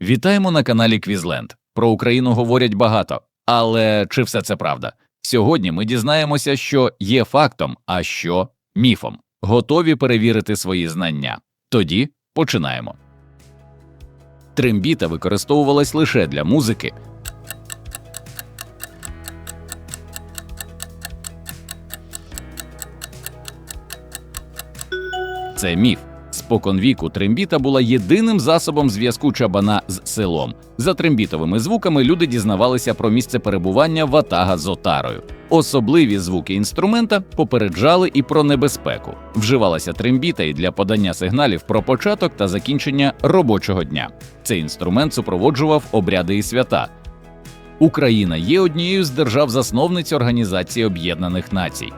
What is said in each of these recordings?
Вітаємо на каналі Квізленд. Про Україну говорять багато, але чи все це правда? Сьогодні ми дізнаємося, що є фактом, а що міфом. Готові перевірити свої знання. Тоді починаємо. Трембіта використовувалась лише для музики. Це міф. Споконвіку трембіта була єдиним засобом зв'язку чабана з селом. За трембітовими звуками люди дізнавалися про місце перебування ватага з отарою. Особливі звуки інструмента попереджали і про небезпеку. Вживалася трембіта і для подання сигналів про початок та закінчення робочого дня. Цей інструмент супроводжував обряди і свята. Україна є однією з держав-засновниць Організації Об'єднаних Націй.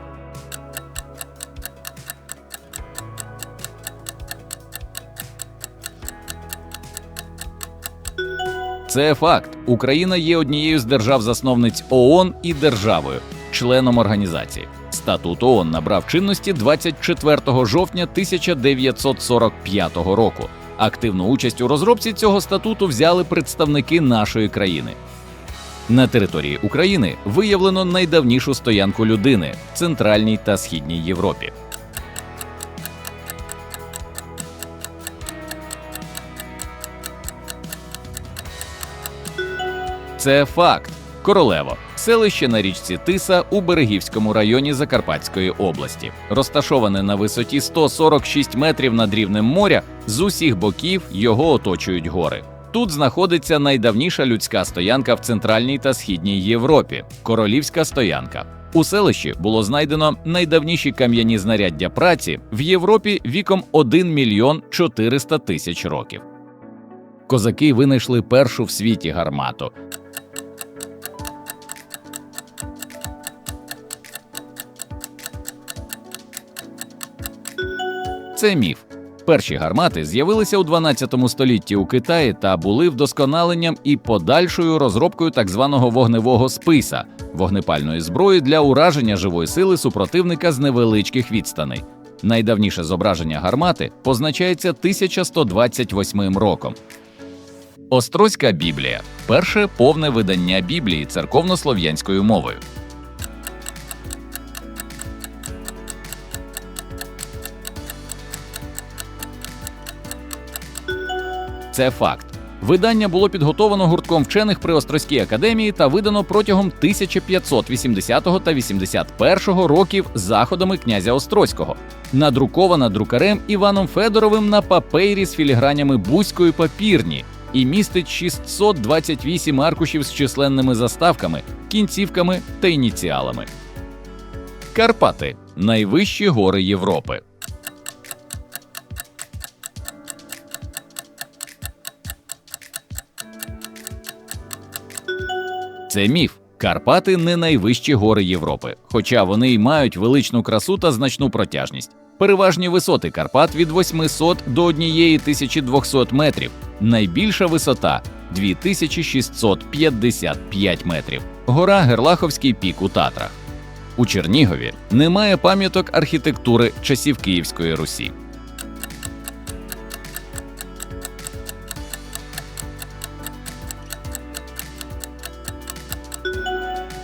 Це факт. Україна є однією з держав-засновниць ООН і державою, членом організації. Статут ООН набрав чинності 24 жовтня 1945 року. Активну участь у розробці цього статуту взяли представники нашої країни. На території України виявлено найдавнішу стоянку людини в Центральній та Східній Європі. Це факт. Королево селище на річці Тиса у Берегівському районі Закарпатської області, розташоване на висоті 146 метрів над рівнем моря. З усіх боків його оточують гори. Тут знаходиться найдавніша людська стоянка в центральній та східній Європі королівська стоянка. У селищі було знайдено найдавніші кам'яні знаряддя праці в Європі віком 1 мільйон 400 тисяч років. Козаки винайшли першу в світі гармату. Це міф. Перші гармати з'явилися у 12 столітті у Китаї та були вдосконаленням і подальшою розробкою так званого вогневого списа вогнепальної зброї для ураження живої сили супротивника з невеличких відстаней. Найдавніше зображення гармати позначається 1128 роком. Острозька Біблія перше повне видання Біблії церковнослов'янською мовою. Це факт. Видання було підготовано гуртком вчених при Острозькій академії та видано протягом 1580 та 81 років заходами князя Острозького, надрукована друкарем Іваном Федоровим на папері з філігранями бузької папірні і містить 628 аркушів з численними заставками, кінцівками та ініціалами. Карпати найвищі гори Європи. Це міф. Карпати не найвищі гори Європи, хоча вони й мають величну красу та значну протяжність. Переважні висоти Карпат від 800 до 1200 метрів. Найбільша висота 2655 метрів. Гора Герлаховський пік у Татрах. У Чернігові немає пам'яток архітектури часів Київської Русі.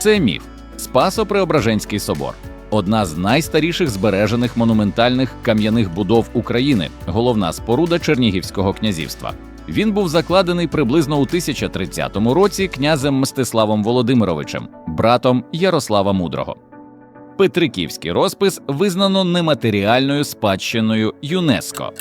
Це міф Спасо-Преображенський собор. Одна з найстаріших збережених монументальних кам'яних будов України, головна споруда Чернігівського князівства. Він був закладений приблизно у 1030 році князем Мстиславом Володимировичем, братом Ярослава Мудрого. Петриківський розпис визнано нематеріальною спадщиною ЮНЕСКО.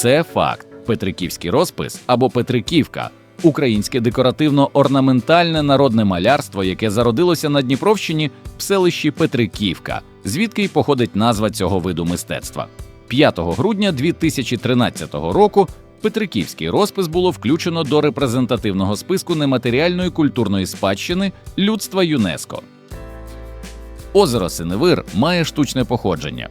Це факт. Петриківський розпис або Петриківка українське декоративно-орнаментальне народне малярство, яке зародилося на Дніпровщині в селищі Петриківка, звідки й походить назва цього виду мистецтва. 5 грудня 2013 року Петриківський розпис було включено до репрезентативного списку нематеріальної культурної спадщини людства ЮНЕСКО. Озеро Синевир має штучне походження.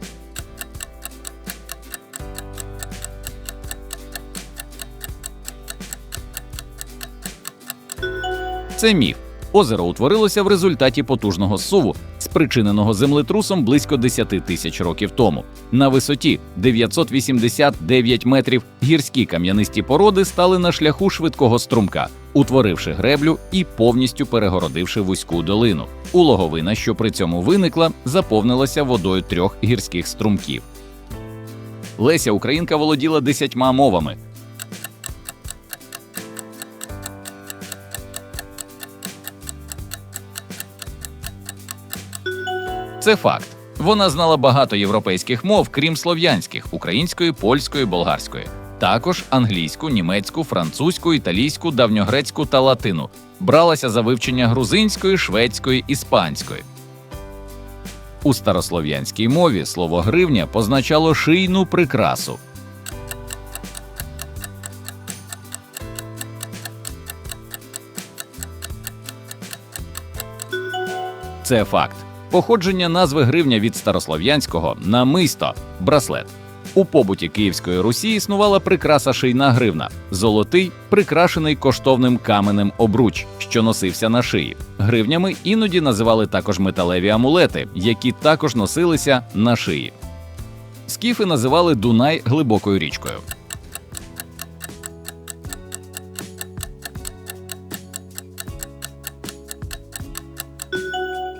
Це міф. Озеро утворилося в результаті потужного суву спричиненого землетрусом близько 10 тисяч років тому. На висоті 989 метрів гірські кам'янисті породи стали на шляху швидкого струмка, утворивши греблю і повністю перегородивши вузьку долину. Улоговина, що при цьому виникла, заповнилася водою трьох гірських струмків. Леся Українка володіла десятьма мовами. Це факт. Вона знала багато європейських мов, крім слов'янських української, польської, болгарської. Також англійську, німецьку, французьку, італійську, давньогрецьку та латину. Бралася за вивчення грузинської, шведської, іспанської. У старослов'янській мові слово гривня позначало шийну прикрасу. Це факт. Походження назви гривня від старослов'янського намисто браслет. У побуті Київської Русі існувала прикраса шийна гривна, золотий, прикрашений коштовним каменем обруч, що носився на шиї. Гривнями іноді називали також металеві амулети, які також носилися на шиї. Скіфи називали Дунай глибокою річкою.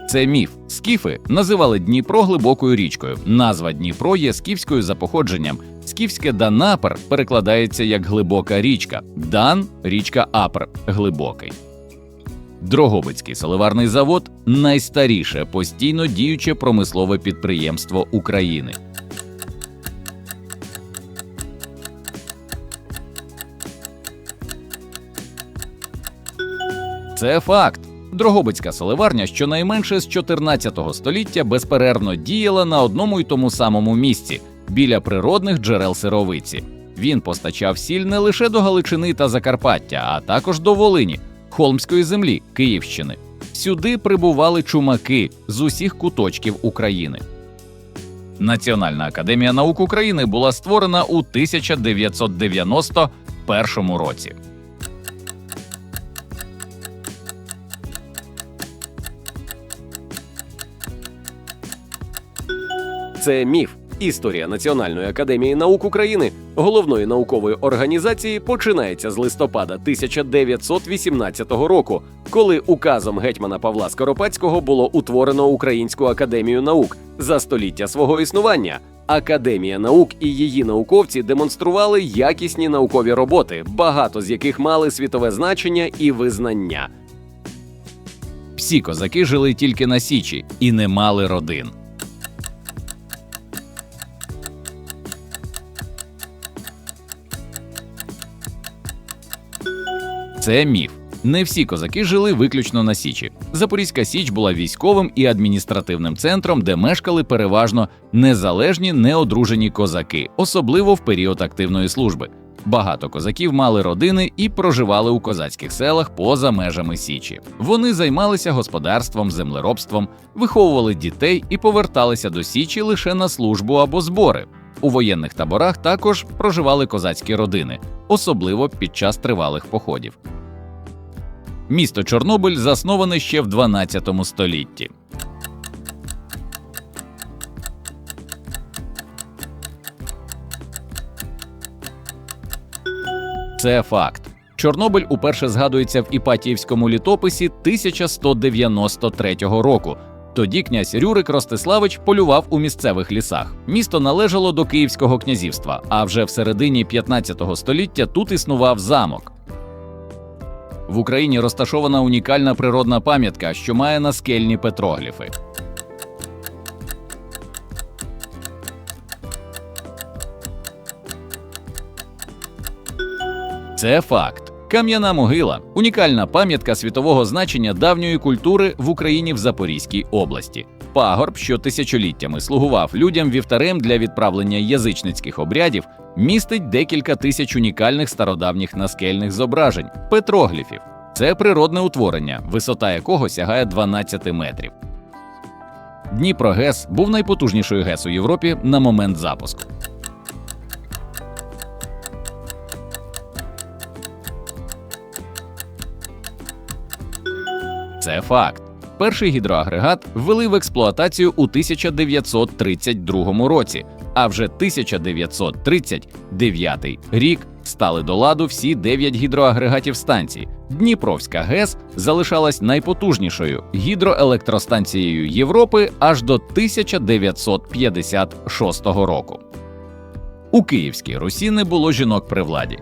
Це міф. Скіфи називали Дніпро глибокою річкою. Назва Дніпро є скіфською за походженням. Скіфське Данапер перекладається як глибока річка. Дан річка Апер глибокий. Дрогобицький соливарний завод найстаріше постійно діюче промислове підприємство України. Це факт. Дрогобицька соливарня щонайменше з 14 століття безперервно діяла на одному й тому самому місці біля природних джерел сировиці. Він постачав сіль не лише до Галичини та Закарпаття, а також до Волині, Холмської землі, Київщини. Сюди прибували чумаки з усіх куточків України. Національна академія наук України була створена у 1991 році. Це міф. Історія Національної академії наук України, головної наукової організації, починається з листопада 1918 року, коли указом гетьмана Павла Скоропадського було утворено Українську академію наук за століття свого існування. Академія наук і її науковці демонстрували якісні наукові роботи, багато з яких мали світове значення і визнання. Всі козаки жили тільки на Січі і не мали родин. Це міф. Не всі козаки жили виключно на Січі. Запорізька Січ була військовим і адміністративним центром, де мешкали переважно незалежні неодружені козаки, особливо в період активної служби. Багато козаків мали родини і проживали у козацьких селах поза межами Січі. Вони займалися господарством, землеробством, виховували дітей і поверталися до Січі лише на службу або збори. У воєнних таборах також проживали козацькі родини, особливо під час тривалих походів. Місто Чорнобиль засноване ще в 12 столітті. Це факт. Чорнобиль уперше згадується в Іпатіївському літописі 1193 року. Тоді князь Рюрик Ростиславич полював у місцевих лісах. Місто належало до Київського князівства, а вже в середині 15 століття тут існував замок. В Україні розташована унікальна природна пам'ятка, що має наскельні петрогліфи. Це факт. Кам'яна могила унікальна пам'ятка світового значення давньої культури в Україні в Запорізькій області. Пагорб, що тисячоліттями слугував людям вівтарем для відправлення язичницьких обрядів, містить декілька тисяч унікальних стародавніх наскельних зображень петрогліфів. Це природне утворення, висота якого сягає 12 метрів. Дніпро ГЕС був найпотужнішою ГЕС у Європі на момент запуску. Це факт. Перший гідроагрегат ввели в експлуатацію у 1932 році, а вже 1939 рік стали до ладу всі 9 гідроагрегатів станції. Дніпровська ГЕС залишалась найпотужнішою гідроелектростанцією Європи аж до 1956 року. У Київській Русі не було жінок при владі.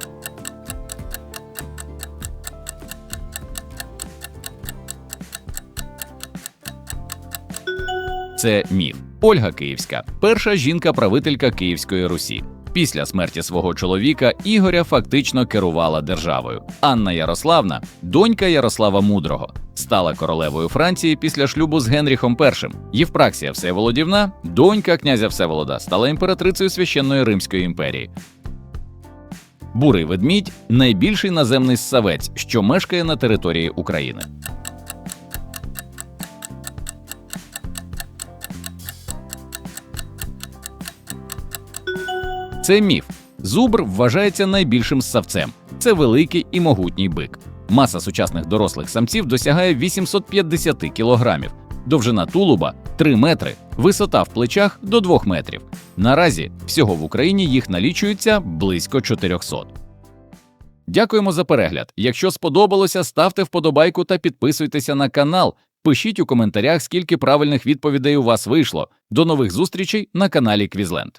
Це міф. Ольга Київська, перша жінка-правителька Київської Русі. Після смерті свого чоловіка Ігоря фактично керувала державою. Анна Ярославна, донька Ярослава Мудрого, стала королевою Франції після шлюбу з Генріхом І. Євпраксія Всеволодівна, донька князя Всеволода, стала імператрицею священної Римської імперії. Бурий ведмідь найбільший наземний ссавець, що мешкає на території України. Це міф. Зубр вважається найбільшим ссавцем. Це великий і могутній бик. Маса сучасних дорослих самців досягає 850 кілограмів, довжина тулуба 3 метри, висота в плечах до 2 метрів. Наразі всього в Україні їх налічується близько 400. Дякуємо за перегляд. Якщо сподобалося, ставте вподобайку та підписуйтеся на канал. Пишіть у коментарях, скільки правильних відповідей у вас вийшло. До нових зустрічей на каналі Квізленд.